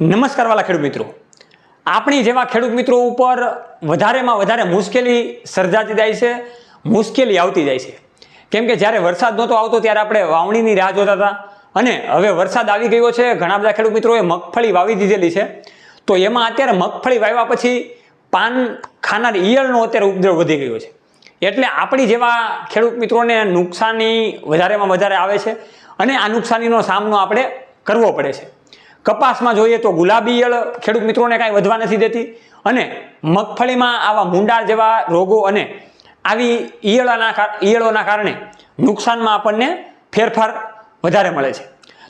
નમસ્કાર વાલા ખેડૂત મિત્રો. આપણી જેવા ખેડૂત મિત્રો ઉપર વધારેમાં વધારે મુશ્કેલી સર્જાતી જાય છે, મુશ્કેલી આવતી જાય છે. કેમ કે જ્યારે વરસાદ નહોતો આવતો ત્યારે આપણે વાવણીની રાહ જોતા હતા અને હવે વરસાદ આવી ગયો છે, ઘણા બધા ખેડૂત મિત્રોએ મગફળી વાવી દીધેલી છે. તો એમાં અત્યારે મગફળી વાવ્યા પછી પાન ખાનાર ઈયળનો અત્યારે ઉપદ્રવ વધી ગયો છે. એટલે આપણી જેવા ખેડૂત મિત્રોને નુકસાની વધારેમાં વધારે આવે છે અને આ નુકસાનીનો સામનો આપણે કરવો પડે છે. કપાસમાં જોઈએ તો ગુલાબી ઈયળ ખેડૂત મિત્રોને કાંઈ વધવા નથી દેતી. અને મગફળીમાં આવા મુંડાર જેવા રોગો અને આવી ઈયળાના ઈયળોના કારણે નુકસાનમાં આપણને ફેરફાર વધારે મળે છે.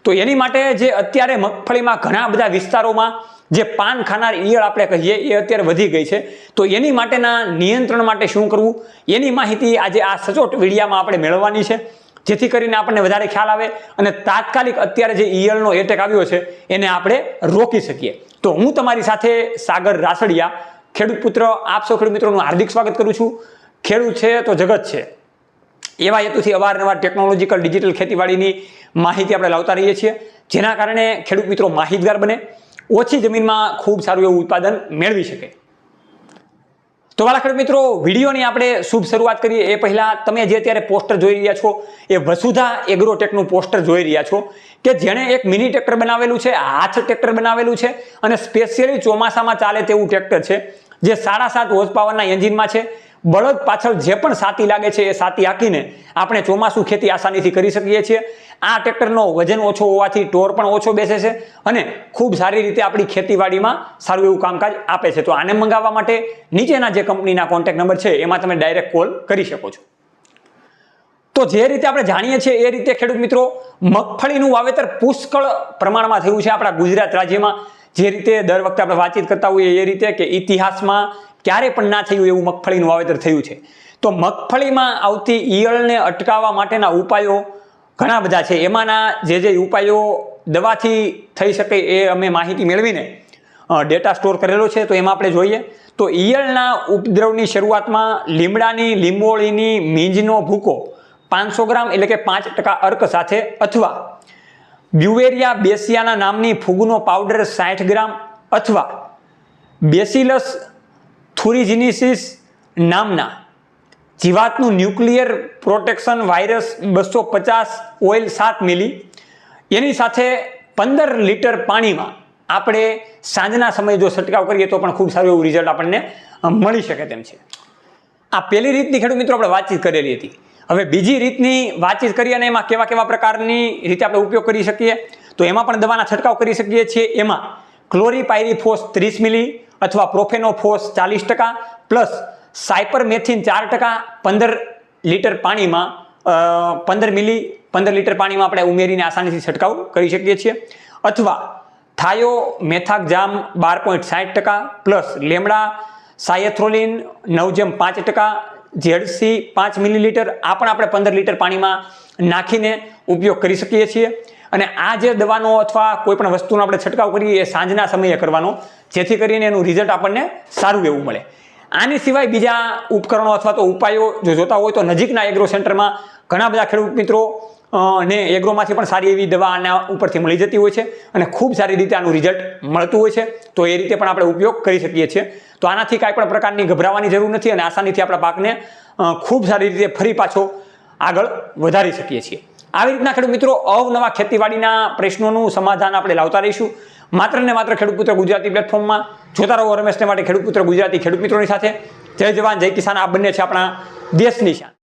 તો એની માટે જે અત્યારે મગફળીમાં ઘણા બધા વિસ્તારોમાં જે પાન ખાનાર ઈયળ આપણે કહીએ, એ અત્યારે વધી ગઈ છે. તો એની માટેના નિયંત્રણ માટે શું કરવું? એની માહિતી આજે આ સચોટ વિડીયામાં આપણે મેળવવાની છે. જેથી કરીને આપણને વધારે ખ્યાલ આવે અને તાત્કાલિક અત્યારે જે ઈયળનો એટેક આવ્યો છે, એને આપણે રોકી શકીએ. તો હું તમારી સાથે સાગર રાસડિયા, ખેડૂત પુત્ર, આપ સૌ ખેડૂત મિત્રોનું હાર્દિક સ્વાગત કરું છું. ખેડૂત છે તો જગત છે. એવા હેતુથી અવારનવાર ટેકનોલોજીકલ ડિજિટલ ખેતીવાડીની માહિતી આપણે લાવતા રહીએ છીએ, જેના કારણે ખેડૂત મિત્રો માહિતગાર બને, ઓછી જમીનમાં ખૂબ સારું એવું ઉત્પાદન મેળવી શકે. તો વાલા મિત્રો, વિડીયોની આપણે શુભ શરૂઆત કરીએ. એ પહેલાં તમે જે અત્યારે પોસ્ટર જોઈ રહ્યા છો, એ વસુધા એગ્રોટેકનું પોસ્ટર જોઈ રહ્યા છો કે જેણે એક મિની ટ્રેક્ટર બનાવેલું છે, હાથ ટ્રેક્ટર બનાવેલું છે અને સ્પેશિયલી ચોમાસામાં ચાલે તેવું ટ્રેક્ટર છે, જે સાડા સાત હોર્સ પાવરના એન્જિનમાં છે. બળદ પાછળ જે પણ સાતી લાગે છે એ સાતી હાંકીને આપણે ચોમાસું ખેતી આસાનીથી કરી શકીએ છીએ. આ ટ્રેક્ટરનો વજન ઓછો હોવાથી ટોર પણ ઓછો બેસે છે અને ખૂબ સારી રીતે આપણી ખેતીવાડીમાં સારું એવું કામકાજ આપે છે. તો આને મંગાવવા માટે નીચેના જે કંપનીના કોન્ટેક્ટ નંબર છે એમાં તમે ડાયરેક્ટ કોલ કરી શકો છો. તો જે રીતે આપણે જાણીએ છીએ એ રીતે ખેડૂત મિત્રો મગફળીનું વાવેતર પુષ્કળ પ્રમાણમાં થયું છે આપણા ગુજરાત રાજ્યમાં. જે રીતે દર વખતે આપણે વાતચીત કરતા હોઈએ એ રીતે કે ઇતિહાસમાં ક્યારે પણ ના થયું એવું મગફળીનું વાવેતર થયું છે. તો મગફળીમાં આવતી ઈયળને અટકાવવા માટેના ઉપાયો ઘણા બધા છે. એમાંના જે જે ઉપાયો દવાથી થઈ શકે એ અમે માહિતી મેળવીને ડેટા સ્ટોર કરેલો છે. તો એમાં આપણે જોઈએ તો ઈયળના ઉપદ્રવની શરૂઆતમાં લીમડાની, લીંબોળીની મીંજનો ભૂકો પાંચસો ગ્રામ એટલે કે પાંચ ટકા અર્ક સાથે અથવા બ્યુવેરિયા બેસિયાના નામની ફૂગનો પાવડર સાઠ ગ્રામ અથવા બેસિલસ થુરિજિનિસિસ નામના જીવાતનું ન્યુક્લિયર પ્રોટેક્શન વાયરસ બસો પચાસ ઓઇલ સાત મિલી. એની સાથે પંદર લીટર પાણીમાં આપણે સાંજના સમયે જો છંટકાવ કરીએ તો પણ ખૂબ સારું એવું રિઝલ્ટ આપણને મળી શકે તેમ છે. આ પહેલી રીતની ખેડૂત મિત્રો આપણે વાતચીત કરેલી હતી. હવે બીજી રીતની વાતચીત કરી અને એમાં કેવા કેવા પ્રકારની રીતે આપણે ઉપયોગ કરી શકીએ? તો એમાં પણ દવાના છંટકાવ કરી શકીએ છીએ. એમાં ક્લોરીપાયરીફોસ ત્રીસ મિલી અથવા પ્રોફેનોફોસ ચાલીસ ટકા પ્લસ સાયપરમેથિન ચાર ટકા પંદર લીટર પાણીમાં પંદર મિલી, પંદર લીટર પાણીમાં આપણે ઉમેરીને આસાનીથી છંટકાવ કરી શકીએ છીએ. અથવા થાયો મેથાકજામ બાર પોઈન્ટ સાઠ ટકા પ્લસ લેમડા સાયથ્રોલિન નવ જેમ પાંચ ટકા ઝેડસી પાંચ મિલીલીટર આ પણ આપણે પંદર લીટર પાણીમાં નાખીને ઉપયોગ કરી શકીએ છીએ. અને આ જે દવાનો અથવા કોઈ પણ વસ્તુનો આપણે છંટકાવ કરીએ એ સાંજના સમયે કરવાનો, જેથી કરીને એનું રિઝલ્ટ આપણને સારું એવું મળે. આની સિવાય બીજા ઉપકરણો અથવા તો ઉપાયો જો જોતા હોય તો નજીકના એગ્રો સેન્ટરમાં ઘણા બધા ખેડૂત મિત્રો ને એગ્રોમાંથી પણ સારી એવી દવા આના ઉપરથી મળી જતી હોય છે અને ખૂબ સારી રીતે આનું રિઝલ્ટ મળતું હોય છે. તો એ રીતે પણ આપણે ઉપયોગ કરી શકીએ છીએ. તો આનાથી કાંઈ પણ પ્રકારની ગભરાવાની જરૂર નથી અને આસાનીથી આપણા પાકને ખૂબ સારી રીતે ફરી પાછો આગળ વધારી શકીએ છીએ. આવી રીતના ખેડૂત મિત્રો અવનવા ખેતીવાડીના પ્રશ્નોનું સમાધાન આપણે લાવતા રહીશું. માત્ર ને માત્ર ખેડૂત પુત્ર ગુજરાતી પ્લેટફોર્મમાં. જોતા રહો રમેશને માટે ખેડૂત પુત્ર ગુજરાતી ખેડૂત મિત્રોની સાથે. જય જવાન, જય કિસાન. આ બંને છે આપણા દેશની શાન.